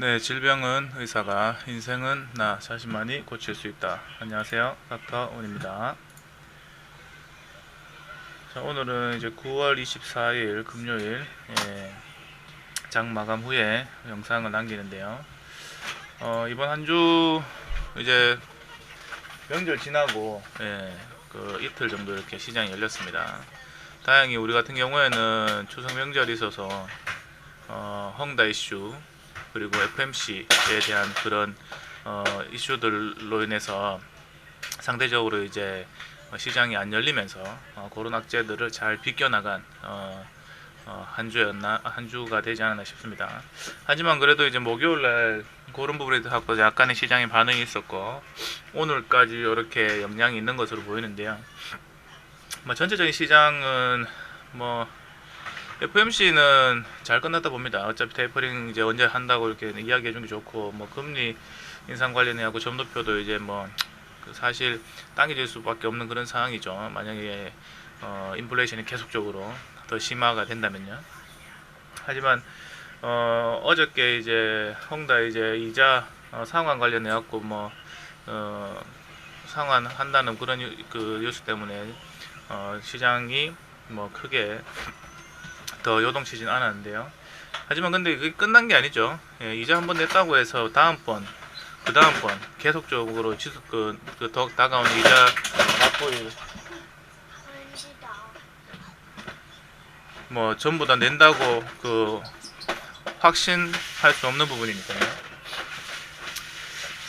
네, 질병은 의사가, 인생은 나 자신만이 고칠 수 있다. 안녕하세요, 닥터 온입니다. 자, 오늘은 이제 9월 24일 금요일 예, 장 마감 후에 영상을 남기는데요. 어, 이번 한 주 이제 명절 지나고 예, 그 이틀 정도 이렇게 시장이 열렸습니다. 다행히 우리 같은 경우에는 추석 명절이 있어서 어, 헝다 이슈 그리고 FMC에 대한 그런 어, 이슈들로 인해서 상대적으로 이제 시장이 안 열리면서 어, 그런 악재들을 잘 비껴나간 어, 어, 한 주였나 한 주가 되지 않았나 싶습니다. 하지만 그래도 이제 목요일 날 그런 부분에 대해서 약간의 시장의 반응이 있었고 오늘까지 이렇게 영향이 있는 것으로 보이는데요. 뭐 전체적인 시장은 뭐 FMC는 잘 끝났다 봅니다. 어차피 테이퍼링 이제 언제 한다고 이렇게 이야기해 준 게 좋고 뭐 금리 인상 관련해 하고 점도표도 이제 뭐그 사실 당겨질 수밖에 없는 그런 상황이죠. 만약에 어 인플레이션이 계속적으로 더 심화가 된다면요. 하지만 어 어저께 이제 홍다 이제 이자 어, 상환 관련해 갖고 뭐 어 상환 한다는 그런 유- 그 뉴스 때문에 어 시장이 뭐 크게 더 요동치진 않았는데요. 하지만 근데 그게 끝난 게 아니죠. 예, 이자 한번 냈다고 해서 다음번 그 다음번 계속적으로 지속 그, 그 더 다가온 이자 납부일 뭐 전부 다 낸다고 그 확신할 수 없는 부분이니까요.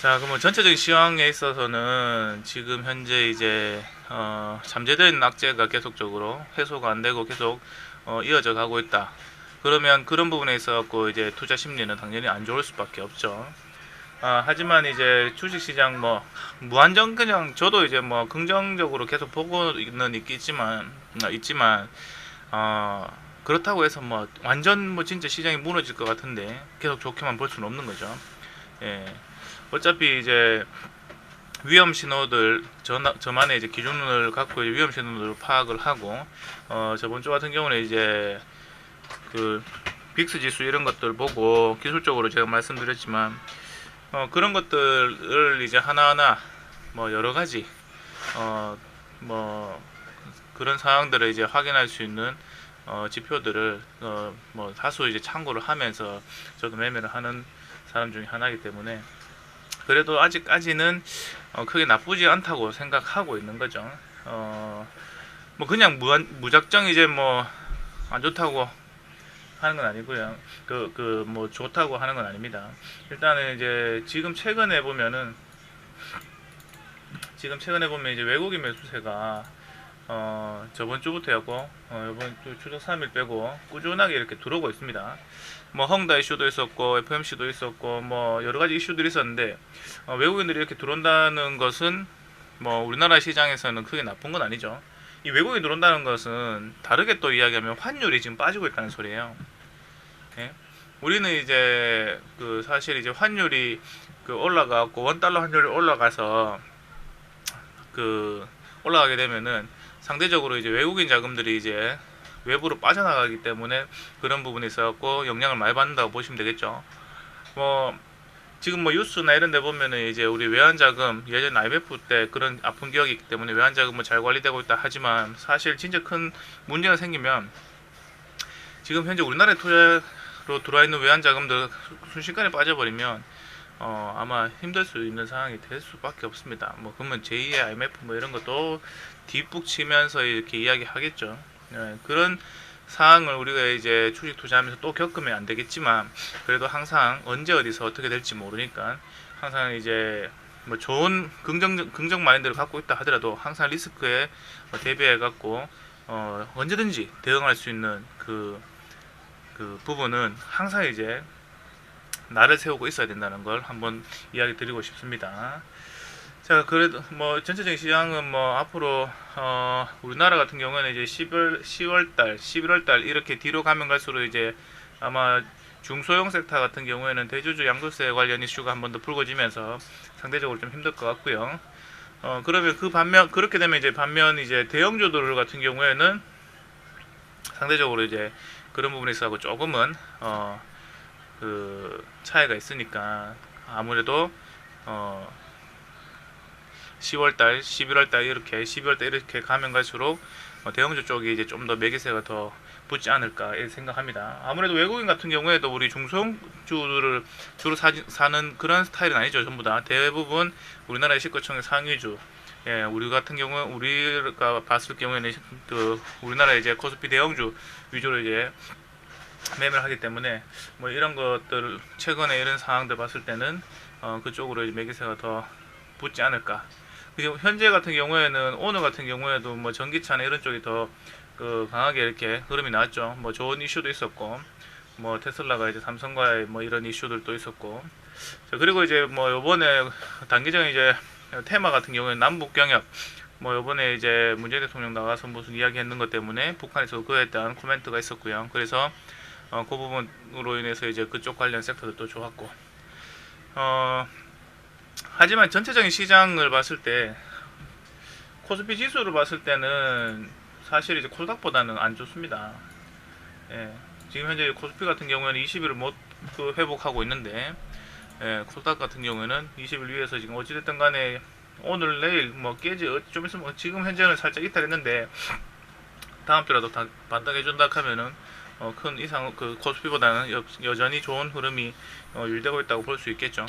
자, 그러면 전체적인 시황에 있어서는 지금 현재 이제 어, 잠재된 악재가 계속적으로 해소가 안 되고 계속 어, 이어져 가고 있다. 그러면 그런 부분에 있어 갖고 이제 투자 심리는 당연히 안 좋을 수밖에 없죠. 아, 하지만 이제 주식 시장 뭐 무한정 그냥 저도 이제 뭐 긍정적으로 계속 보고는 있겠지만 아, 있지만 어, 그렇다고 해서 뭐 완전 뭐 진짜 시장이 무너질 것 같은데 계속 좋게만 볼 수는 없는 거죠. 예. 어차피 이제 위험 신호들 저, 저만의 이제 기준을 갖고 이제 위험 신호를 파악을 하고 어, 저번 주 같은 경우는 이제 그 빅스 지수 이런 것들 보고 기술적으로 제가 말씀드렸지만 어, 그런 것들을 이제 하나하나 뭐 여러 가지 어, 뭐 그런 사항들을 이제 확인할 수 있는 어, 지표들을 어, 뭐 다수 이제 참고를 하면서 저도 매매를 하는 사람 중에 하나이기 때문에 그래도 아직까지는 어, 크게 나쁘지 않다고 생각하고 있는 거죠. 어, 뭐 그냥 무한, 무작정 이제 뭐 안 좋다고 하는 건 아니고요. 그 그 뭐 좋다고 하는 건 아닙니다. 일단은 이제 지금 최근에 보면은 지금 최근에 보면 이제 외국인 매수세가 어 저번 주부터였고 어 이번 주 추석 3일 빼고 꾸준하게 이렇게 들어오고 있습니다. 뭐 헝다 이슈도 있었고 FMC도 있었고 뭐 여러 가지 이슈들이 있었는데 어, 외국인들이 이렇게 들어온다는 것은 뭐 우리나라 시장에서는 크게 나쁜 건 아니죠. 이 외국인이 들어온다는 것은 다르게 또 이야기하면 환율이 지금 빠지고 있다는 소리예요. 예? 우리는 이제 그 사실 이제 환율이 그 올라가고 원 달러 환율이 올라가서 그 올라가게 되면은 상대적으로 이제 외국인 자금들이 이제 외부로 빠져나가기 때문에 그런 부분이 있어갖고 영향을 많이 받는다고 보시면 되겠죠. 뭐 지금 뭐 뉴스나 이런 데 보면은 이제 우리 외환 자금 예전 IMF 때 그런 아픈 기억이 있기 때문에 외환 자금은 잘 관리되고 있다 하지만 사실 진짜 큰 문제가 생기면 지금 현재 우리나라에 투자로 들어와 있는 외환 자금들 순식간에 빠져버리면 어 아마 힘들 수 있는 상황이 될 수밖에 없습니다. 뭐 그러면 제2의 IMF 뭐 이런 것도 뒷북 치면서 이렇게 이야기 하겠죠. 예, 그런 상황을 우리가 이제 주식 투자하면서 또 겪으면 안 되겠지만 그래도 항상 언제 어디서 어떻게 될지 모르니까 항상 이제 뭐 좋은 긍정 긍정 마인드를 갖고 있다 하더라도 항상 리스크에 뭐 대비해 갖고 어 언제든지 대응할 수 있는 그, 그 부분은 항상 이제 나를 세우고 있어야 된다는 걸 한번 이야기 드리고 싶습니다. 자, 그래도 뭐 전체적인 시장은 뭐 앞으로 어 우리나라 같은 경우에는 이제 10월 10월 달, 11월 달 이렇게 뒤로 가면 갈수록 이제 아마 중소형 섹터 같은 경우에는 대주주 양도세 관련 이슈가 한 번 더 불거지면서 상대적으로 좀 힘들 것 같고요. 어 그러면 그 반면 그렇게 되면 이제 반면 이제 대형주들 같은 경우에는 상대적으로 이제 그런 부분에 있어서 조금은 어 그 차이가 있으니까 아무래도 어 10월달, 11월달 이렇게 12월달 이렇게 가면 갈수록 어, 대형주 쪽이 이제 좀 더 매기세가 더 붙지 않을까 생각합니다. 아무래도 외국인 같은 경우에도 우리 중소형주를 주로 사, 사는 그런 스타일은 아니죠. 전부 다 대부분 우리나라의 시가총액 상위주. 예, 우리 같은 경우 우리가 봤을 경우에는 그 우리나라 이제 코스피 대형주 위주로 이제 매매를 하기 때문에 뭐 이런 것들 최근에 이런 상황들 봤을 때는 어, 그쪽으로 매기세가 더 붙지 않을까. 그리고 현재 같은 경우에는 오늘 같은 경우에도 뭐 전기차나 이런 쪽이 더 그 강하게 이렇게 흐름이 나왔죠. 뭐 좋은 이슈도 있었고, 뭐 테슬라가 이제 삼성과의 뭐 이런 이슈들도 있었고, 자, 그리고 이제 뭐 요번에 단기적인 이제 테마 같은 경우에는 남북 경협, 뭐 요번에 이제 문재인 대통령 나가서 무슨 이야기 했는 것 때문에 북한에서 그에 대한 코멘트가 있었고요. 그래서 어, 그 부분으로 인해서 이제 그쪽 관련 섹터들도 좋았고, 어, 하지만 전체적인 시장을 봤을 때 코스피 지수를 봤을 때는 사실 이제 코스닥보다는 안 좋습니다. 예, 지금 현재 코스피 같은 경우에는 20일을 못 그 회복하고 있는데 예, 코스닥 같은 경우에는 20일 위에서 지금 어찌됐든 간에 오늘 내일 뭐 깨지 어, 좀 있으면 뭐 지금 현재는 살짝 이탈했는데 다음 주라도 다 반등해 준다 하면은 어, 큰 이상 그 코스피보다는 여, 여전히 좋은 흐름이 어, 유지되고 있다고 볼 수 있겠죠.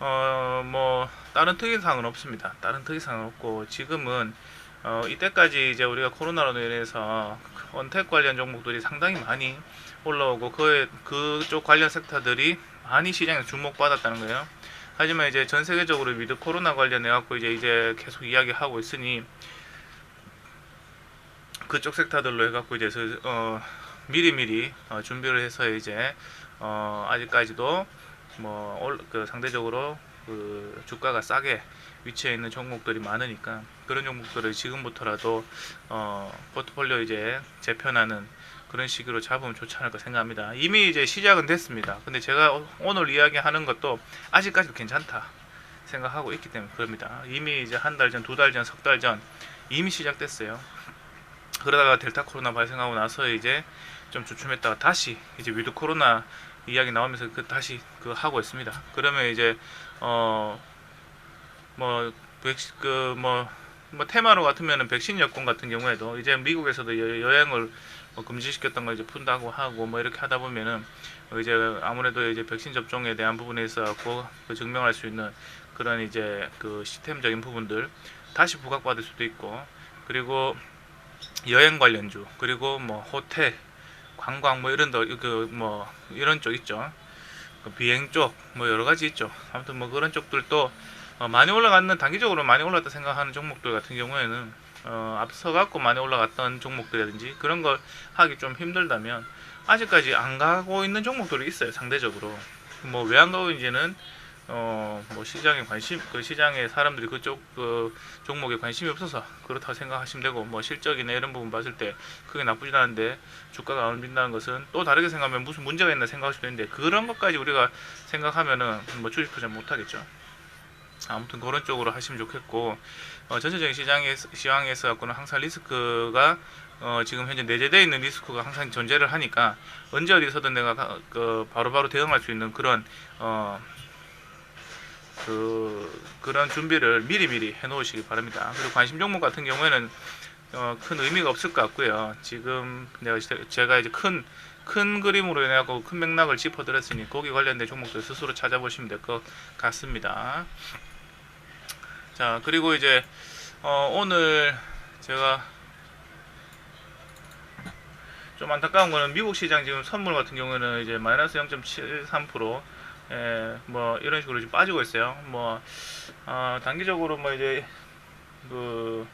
어, 뭐 다른 특이사항은 없습니다. 다른 특이사항은 없고 지금은 어, 이때까지 이제 우리가 코로나로 인해서 언택 관련 종목들이 상당히 많이 올라오고 그 그쪽 관련 섹터들이 많이 시장에서 주목받았다는 거예요. 하지만 이제 전 세계적으로 미드 코로나 관련해 갖고 이제 이제 계속 이야기하고 있으니 그쪽 섹터들로 해갖고 이제 저- 어, 미리미리 어, 준비를 해서 이제 어, 아직까지도 뭐 올- 그 상대적으로 그 주가가 싸게 위치해 있는 종목들이 많으니까 그런 종목들을 지금부터라도 어, 포트폴리오 이제 재편하는 그런 식으로 잡으면 좋지 않을까 생각합니다. 이미 이제 시작은 됐습니다. 근데 제가 오- 오늘 이야기하는 것도 아직까지도 괜찮다 생각하고 있기 때문에 그럽니다. 이미 이제 한 달 전, 두 달 전, 석 달 전 이미 시작됐어요. 그러다가 델타 코로나 발생하고 나서 이제 좀 주춤했다가 다시 이제 위드 코로나 이야기 나오면서 그 다시 그 하고 있습니다. 그러면 이제 어뭐 그뭐 뭐 테마로 같으면은 백신 여권 같은 경우에도 이제 미국에서도 여, 여행을 뭐 금지시켰던 걸 이제 푼다고 하고 뭐 이렇게 하다 보면은 어 이제 아무래도 이제 백신 접종에 대한 부분에 있어서 그 증명할 수 있는 그런 이제 그 시스템적인 부분들 다시 부각받을 수도 있고 그리고 여행 관련주 그리고 뭐 호텔 관광 뭐 이런 그뭐 이런 쪽 있죠. 그 비행 쪽 뭐 여러 가지 있죠. 아무튼 뭐 그런 쪽들도 어, 많이 올라갔는 단기적으로 많이 올랐다 생각하는 종목들 같은 경우에는 어, 앞서 갖고 많이 올라갔던 종목들이라든지 그런 걸 하기 좀 힘들다면 아직까지 안 가고 있는 종목들이 있어요 상대적으로. 뭐 왜 안 가고 있는지는 어 뭐 시장에 관심 그 시장에 사람들이 그쪽 그 종목에 관심이 없어서 그렇다고 생각하시면 되고 뭐 실적이나 이런 부분 봤을 때 크게 나쁘진 않은데 주가가 안 오른다는 것은 또 다르게 생각하면 무슨 문제가 있나 생각할 수도 있는데 그런 것까지 우리가 생각하면은 뭐 주식 투자 못 하겠죠. 아무튼 그런 쪽으로 하시면 좋겠고 어, 전체적인 시장에 시장에서 갖고는 항상 리스크가 어, 지금 현재 내재되어 있는 리스크가 항상 존재를 하니까 언제 어디서든 내가 가- 그 바로바로 대응할 수 있는 그런 어, 그 그런 준비를 미리미리 해 놓으시기 바랍니다. 그리고 관심 종목 같은 경우에는 어, 큰 의미가 없을 것 같고요. 지금 내가 제- 제가 이제 큰 큰 그림으로 인해 갖고 큰 맥락을 짚어드렸으니 거기 관련된 종목들 스스로 찾아보시면 될 것 같습니다. 자 그리고 이제 어, 오늘 제가 좀 안타까운 거는 미국 시장 지금 선물 같은 경우는 이제 마이너스 0.73% 예, 뭐 이런 식으로 지금 빠지고 있어요. 뭐 어, 단기적으로 뭐 이제 그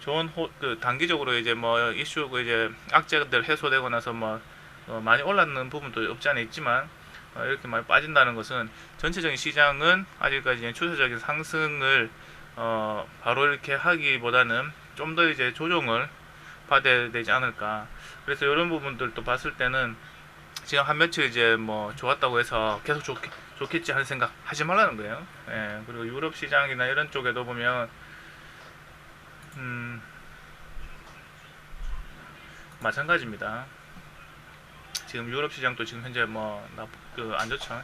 좋은 호, 그 단기적으로 이제 뭐 이슈 그 이제 악재들 해소되고 나서 뭐 어, 많이 올랐는 부분도 없지 않아 있지만 어, 이렇게 많이 빠진다는 것은 전체적인 시장은 아직까지 추세적인 상승을 어, 바로 이렇게 하기보다는 좀 더 이제 조정을 받아야 되지 않을까. 그래서 이런 부분들도 봤을 때는 지금 한 며칠 이제 뭐 좋았다고 해서 계속 좋, 좋겠지 하는 생각 하지 말라는 거예요. 예, 그리고 유럽 시장이나 이런 쪽에도 보면 음, 마찬가지입니다. 지금 유럽 시장도 지금 현재 뭐나그안 좋죠.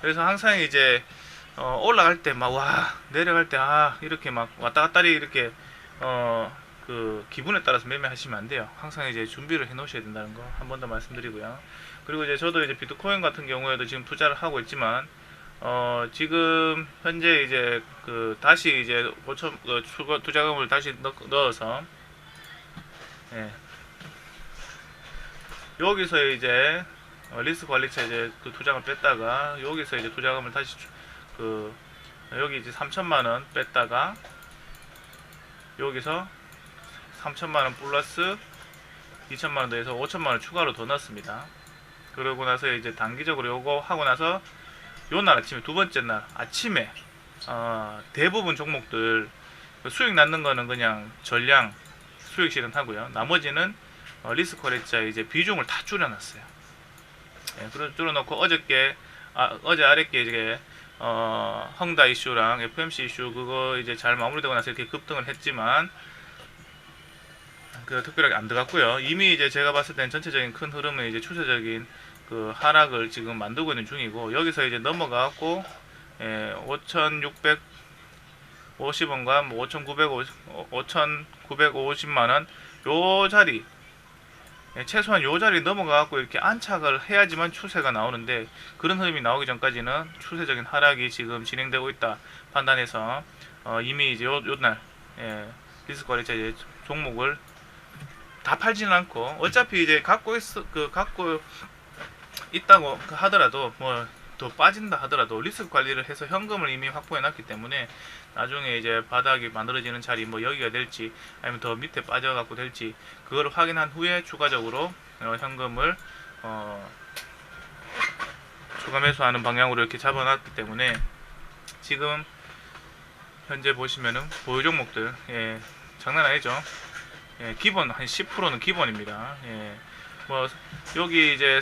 그래서 항상 이제 어, 올라갈 때 막 와 내려갈 때 아 이렇게 막 왔다 갔다리 이렇게 어 그 기분에 따라서 매매하시면 안 돼요. 항상 이제 준비를 해 놓으셔야 된다는 거 한 번 더 말씀드리고요. 그리고 이제 저도 이제 비트코인 같은 경우에도 지금 투자를 하고 있지만 어 지금 현재 이제 그 다시 이제 5천 그 추가 투자금을 다시 넣, 넣어서 예. 여기서 이제 어, 리스크 관리차 이제 그 투자금을 뺐다가 여기서 이제 투자금을 다시 주- 그 여기 이제 3천만 원 뺐다가 여기서 3천만 원 플러스 2천만 원 더해서 5천만 원 추가로 더 넣었습니다. 그러고 나서 이제 단기적으로 요거 하고 나서 요날 아침에 두 번째 날 아침에 어, 대부분 종목들 그 수익 낳는 거는 그냥 전량 수익 실현하고요. 나머지는 어, 리스크 거래자 이제 비중을 다 줄여놨어요. 예, 그래 줄여놓고 어저께 아, 어제 아랫게 이제 어, 헝다 이슈랑 FMC 이슈 그거 이제 잘 마무리되고 나서 이렇게 급등을 했지만 그 특별하게 안 들어갔고요. 이미 이제 제가 봤을 땐 전체적인 큰 흐름은 이제 추세적인 그 하락을 지금 만들고 있는 중이고 여기서 이제 넘어가고 예, 5,650원과 뭐 5,950 5,950만 원 요 자리 예, 최소한 요 자리 넘어가고 이렇게 안착을 해야지만 추세가 나오는데 그런 흐름이 나오기 전까지는 추세적인 하락이 지금 진행되고 있다 판단해서 어, 이미 이제 요, 요날 예, 리스크 거래자 이제 종목을 다 팔지는 않고 어차피 이제 갖고 있그 갖고 있다고 하더라도 뭐더 빠진다 하더라도 리스크 관리를 해서 현금을 이미 확보해 놨기 때문에 나중에 이제 바닥이 만들어지는 자리 뭐 여기가 될지 아니면 더 밑에 빠져 갖고 될지 그거를 확인한 후에 추가적으로 어, 현금을 어, 추가 매수하는 방향으로 이렇게 잡아놨기 때문에 지금 현재 보시면은 보유 종목들 예, 장난 아니죠. 예, 기본 한 10%는 기본입니다. 예, 뭐 여기 이제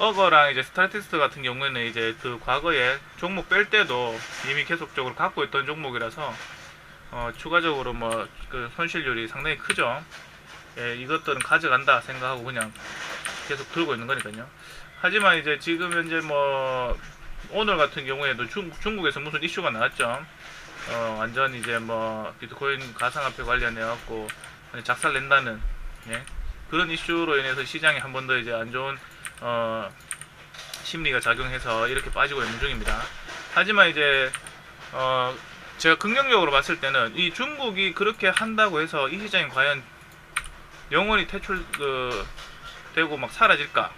어거랑 이제 스타티스트 같은 경우에는 이제 그 과거에 종목 뺄 때도 이미 계속적으로 갖고 있던 종목이라서 어, 추가적으로 뭐 그 손실률이 상당히 크죠. 예, 이것들은 가져간다 생각하고 그냥 계속 들고 있는 거니까요. 하지만 이제 지금 현재 뭐 오늘 같은 경우에도 중, 중국에서 무슨 이슈가 나왔죠. 어, 완전 이제 뭐 비트코인 가상화폐 관련해 갖고 작살 낸다는 예? 그런 이슈로 인해서 시장이 한 번 더 이제 안 좋은 어, 심리가 작용해서 이렇게 빠지고 있는 중입니다. 하지만 이제 어, 제가 긍정적으로 봤을 때는 이 중국이 그렇게 한다고 해서 이 시장이 과연 영원히 퇴출 그, 되고 막 사라질까?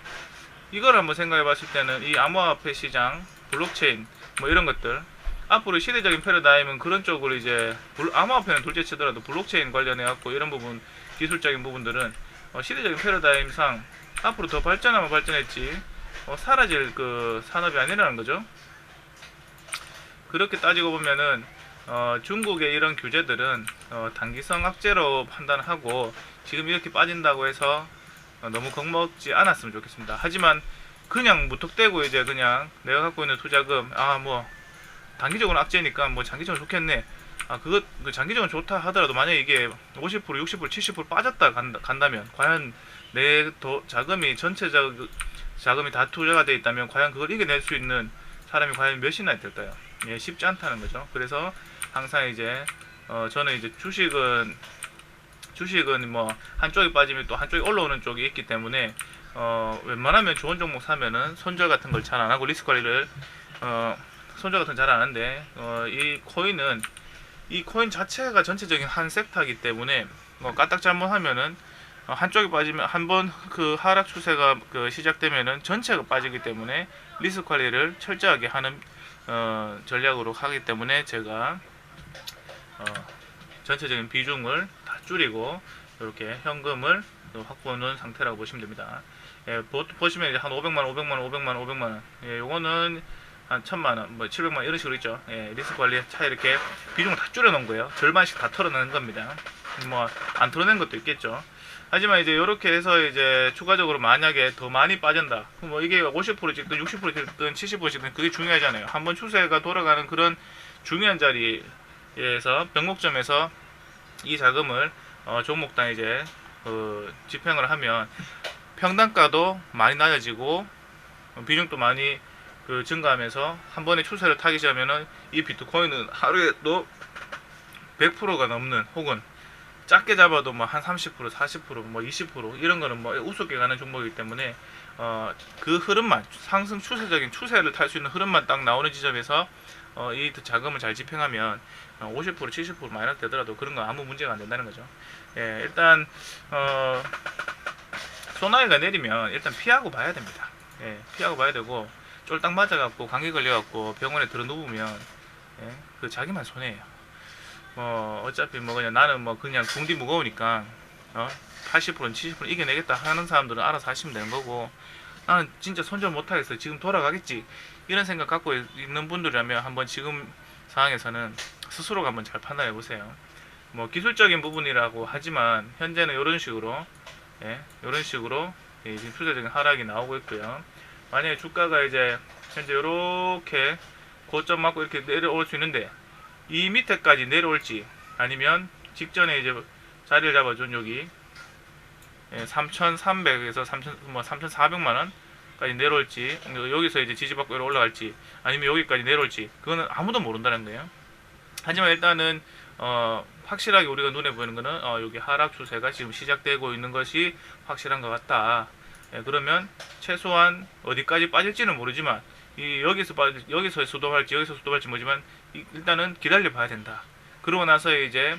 이걸 한번 생각해 봤을 때는 이 암호화폐 시장, 블록체인 뭐 이런 것들 앞으로 시대적인 패러다임은 그런 쪽으로 이제 블- 암호화폐는 둘째 치더라도 블록체인 관련해 갖고 이런 부분 기술적인 부분들은 어, 시대적인 패러다임상 앞으로 더 발전하면 발전했지 어, 사라질 그 산업이 아니라는 거죠. 그렇게 따지고 보면은 어, 중국의 이런 규제들은 어, 단기성 악재로 판단하고 지금 이렇게 빠진다고 해서 어, 너무 겁먹지 않았으면 좋겠습니다. 하지만 그냥 무턱대고 이제 그냥 내가 갖고 있는 투자금 아 뭐 단기적으로 악재니까 뭐 장기적으로 좋겠네. 아 그것 그 장기적으로 좋다 하더라도 만약 이게 50% 60% 70% 빠졌다 간다, 간다면 과연 내더 자금이 전체적 자금이 다 투자가 돼 있다면 과연 그걸 이겨낼 수 있는 사람이 과연 몇이나 될까요? 예, 쉽지 않다는 거죠. 그래서 항상 이제 어, 저는 이제 주식은 주식은 뭐 한쪽이 빠지면 또 한쪽이 올라오는 쪽이 있기 때문에 어, 웬만하면 좋은 종목 사면은 손절 같은 걸 잘 안 하고 리스크 관리를 어, 손절 같은 잘안 하는데 어, 이 코인은 이 코인 자체가 전체적인 한 섹터이기 때문에 뭐 까딱 잘못하면은 어, 한쪽이 빠지면 한번 그 하락 추세가 그 시작되면은 전체가 빠지기 때문에 리스크 관리를 철저하게 하는 어, 전략으로 하기 때문에 제가 어, 전체적인 비중을 다 줄이고 이렇게 현금을 또 확보해 놓은 상태라고 보시면 됩니다. 예, 보, 보시면 이제 한 500만 원, 500만 원, 500만 원, 500만 원. 예, 요거는 한 1000만 원, 뭐 700만 원 이런 식으로 있죠. 예, 리스크 관리 차 이렇게 비중을 다 줄여 놓은 거예요. 절반씩 다 털어내는 겁니다. 뭐 안 털어낸 것도 있겠죠. 하지만 이제 이렇게 해서 이제 추가적으로 만약에 더 많이 빠진다. 뭐 이게 50% 찍든 60% 찍든 70% 찍든 그게 중요하잖아요. 한번 추세가 돌아가는 그런 중요한 자리에서 변곡점에서 이 자금을 어, 종목당 이제 그 집행을 하면 평단가도 많이 낮아지고 어, 비중도 많이 그 증가하면서 한 번에 추세를 타기 시작하면은 이 비트코인은 하루에도 100%가 넘는 혹은 작게 잡아도 뭐 한 30%, 40%, 뭐 20% 이런 거는 뭐 우습게 가는 종목이기 때문에 어, 그 흐름만 상승 추세적인 추세를 탈 수 있는 흐름만 딱 나오는 지점에서 어, 이 자금을 잘 집행하면 어, 50% 70% 마이너스 되더라도 그런 건 아무 문제가 안 된다는 거죠. 예, 일단 어, 소나기가 내리면 일단 피하고 봐야 됩니다. 예, 피하고 봐야 되고 쫄딱 맞아갖고 감기 걸려갖고 병원에 들어 누우면 예, 그 자기만 손해예요. 뭐 어차피 뭐 그냥 나는 뭐 그냥 궁디 무거우니까 어 80%는 70% 이겨내겠다 하는 사람들은 알아서 하시면 되는 거고 나는 진짜 손절 못하겠어 지금 돌아가겠지 이런 생각 갖고 있는 분들이라면 한번 지금 상황에서는 스스로가 한번 잘 판단해 보세요. 뭐 기술적인 부분이라고 하지만 현재는 이런 식으로 예, 이런 식으로 예, 지금 투자적인 하락이 나오고 있고요. 만약에 주가가 이제 현재 이렇게 고점 맞고 이렇게 내려올 수 있는데 이 밑에까지 내려올지 아니면 직전에 이제 자리를 잡아준 여기 예, 3,300에서 3,000, 뭐 3,400만 원까지 내려올지 여기서 이제 지지받고 올라갈지 아니면 여기까지 내려올지 그거는 아무도 모른다는 거예요. 하지만 일단은 어, 확실하게 우리가 눈에 보이는 거는 어, 여기 하락 추세가 지금 시작되고 있는 것이 확실한 것 같다. 예, 그러면 최소한 어디까지 빠질지는 모르지만 이 여기서 빠 여기서 수도할지 여기서 수도할지 이- 일단은 기다려 봐야 된다. 그러고 나서 이제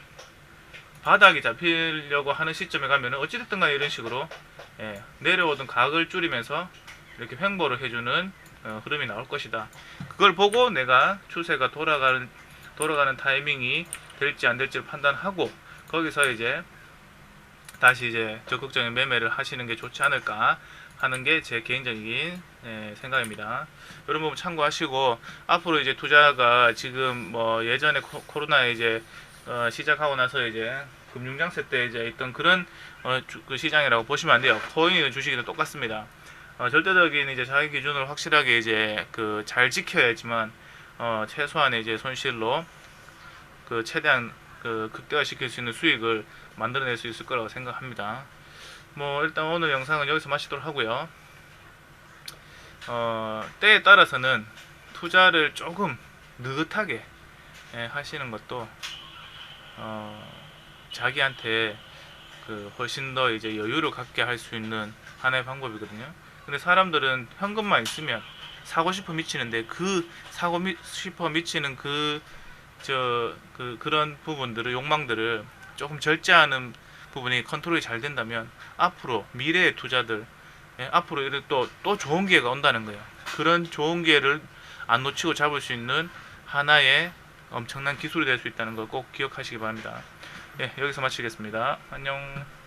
바닥이 잡히려고 하는 시점에 가면은 어찌됐든 간에 이런 식으로 예, 내려오던 각을 줄이면서 이렇게 횡보를 해주는 어, 흐름이 나올 것이다. 그걸 보고 내가 추세가 돌아가는 돌아가는 타이밍이 될지 안 될지를 판단하고 거기서 이제 다시 이제 적극적인 매매를 하시는 게 좋지 않을까 하는 게 제 개인적인 예, 생각입니다. 이런 부분 참고하시고 앞으로 이제 투자가 지금 뭐 예전에 코, 코로나 이제 어, 시작하고 나서 이제 금융장세 때 이제 있던 그런 어, 주- 그 시장이라고 보시면 안 돼요. 코인이든 주식이든 똑같습니다. 어, 절대적인 이제 자기 기준을 확실하게 이제 그 잘 지켜야지만 어, 최소한의 이제 손실로 그 최대한 그 극대화시킬 수 있는 수익을 만들어낼 수 있을 거라고 생각합니다. 뭐 일단 오늘 영상은 여기서 마치도록 하고요. 어, 때에 따라서는 투자를 조금 느긋하게 예, 하시는 것도 어, 자기한테 그 훨씬 더 이제 여유를 갖게 할 수 있는 하나의 방법이거든요. 근데 사람들은 현금만 있으면 사고 싶어 미치는데 그 사고 미, 싶어 미치는 그 저그 그런 부분들을 욕망들을 조금 절제하는 부분이 컨트롤이 잘 된다면 앞으로 미래의 투자들 예, 앞으로 이렇게 또, 또 좋은 기회가 온다는 거예요. 그런 좋은 기회를 안 놓치고 잡을 수 있는 하나의 엄청난 기술이 될 수 있다는 걸 꼭 기억하시기 바랍니다. 예, 여기서 마치겠습니다. 안녕.